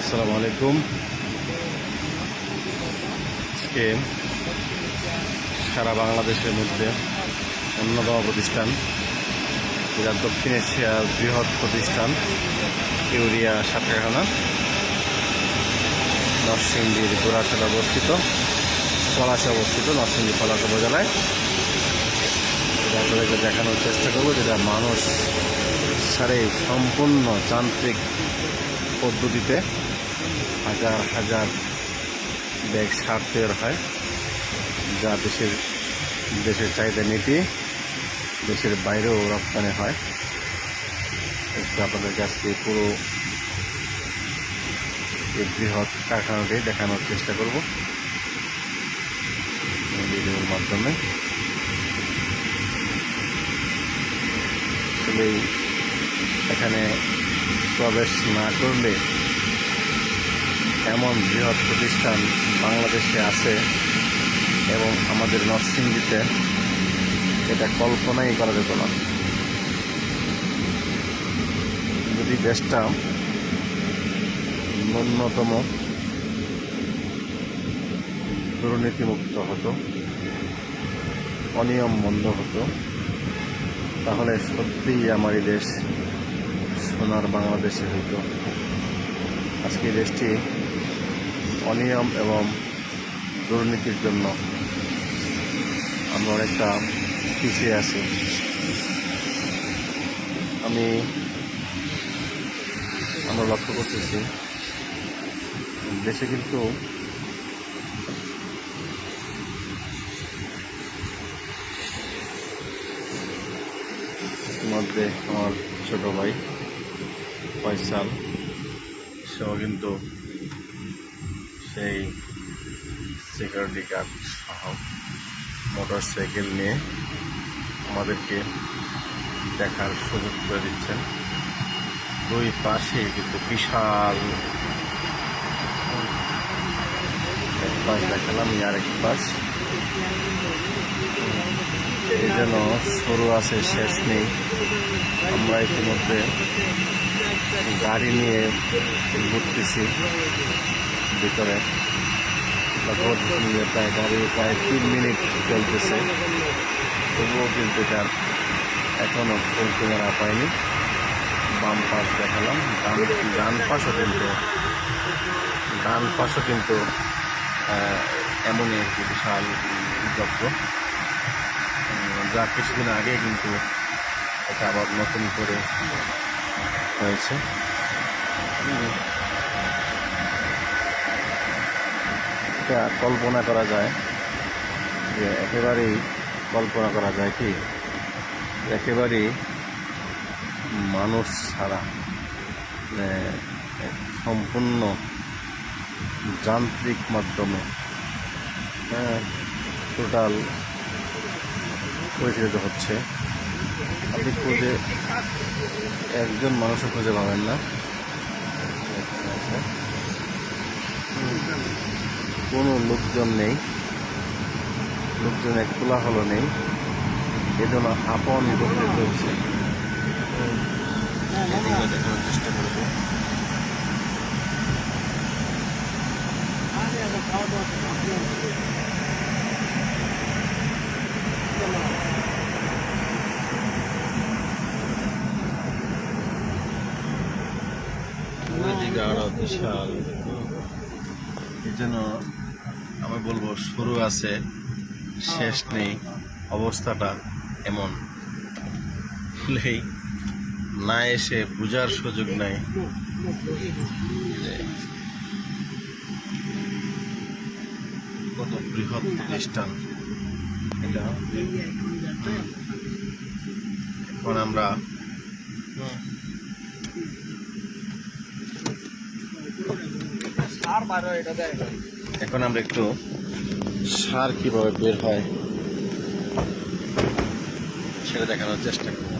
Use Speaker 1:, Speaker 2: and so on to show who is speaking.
Speaker 1: আসসালামু আলাইকুম। আজকে সারা বাংলাদেশের মধ্যে অন্যতম প্রতিষ্ঠান, যেটা দক্ষিণ এশিয়ার বৃহৎ প্রতিষ্ঠান, ইউরিয়া সাতকাখানা নরসিংদীর গোড়াচলে অবস্থিত, পলাশে অবস্থিত নরসিংদী পলাশ উপজেলায়। এটা আপনাদেরকে দেখানোর চেষ্টা করব, যেটা মানুষ সারে সম্পূর্ণ যান্ত্রিক পদ্ধতিতে হাজার হাজার ব্যাগ সার তৈরি হয়। যা দেশের দেশের চাহিদা মিটিয়ে দেশের বাইরেও রপ্তানি হয়। আপনাদের কাছে পুরো এই বৃহৎ কারখানাটি দেখানোর চেষ্টা করব। ভিডিওর মাধ্যমে। আসলে এখানে প্রবেশ না করলে এমন বৃহৎ প্রতিষ্ঠান বাংলাদেশে আছে এবং আমাদের নরসিংদীতে এটা কল্পনাই করা যেত না। যদি দেশটা ন্যূনতম দুর্নীতিমুক্ত হতো, অনিয়ম বন্ধ হতো, তাহলে সত্যিই আমার এই দেশ সোনার বাংলাদেশে হইতো। আজকে দেশটি অনিয়ম এবং দুর্নীতির জন্য আমরা অনেকটা পিছিয়ে আছি। আমি আমরা লক্ষ্য করতেছি, দেশে কিন্তু মধ্যে আমার ছোট ভাই ফয়সাল, সেও কিন্তু সেই সিকিউরিটি গার্ড সহ মোটর সাইকেল নিয়ে আমাদেরকে দেখার সুযোগ করে দিচ্ছেন। দুই পাশে কিন্তু বিশাল এক পাশ দেখালাম আর এক পাশ। এই যেন শুরু আছে, শেষ নেই। আমরা ইতিমধ্যে গাড়ি নিয়ে ঘুরতেছি। ভিতরে। প্রায় গাড়ি প্রায় তিন মিনিট চলতেছে। তবুও কিন্তু তার এখনও ফুল ক্যামেরা পাইনি। বাম পাশ দেখালাম ডান ডান পাশও কিন্তু ডান পাশও কিন্তু এমনই একটি বিশাল উম, যা কিছুদিন আগে কিন্তু এটা আবার নতুন করে হয়েছে। এটা কল্পনা করা যায় যে একেবারেই কল্পনা করা যায় কি? একেবারেই মানুষ ছাড়া সম্পূর্ণ যান্ত্রিক মাধ্যমে টোটাল পরিচালিত হচ্ছে। আপনি খুঁজে একজন মানুষও খুঁজে পাবেন না। কোনো লোকজন নেই। লোকজনের কোলাহল নেই। এজন্য আপন করতে চলছে। দেখানোর চেষ্টা করব ওইদিকে বিশাল। এই জন্য আমি বলব, শুরু আছে, শেষ নেই, অবস্থাটা এমন। হলেই না এসে বোঝার সুযোগ নাই। কত বৃহৎ প্রতিষ্ঠান এটা এখন আমরা এখন আমরা একটু সার কীভাবে বের হয় সেটা দেখানোর চেষ্টা করব।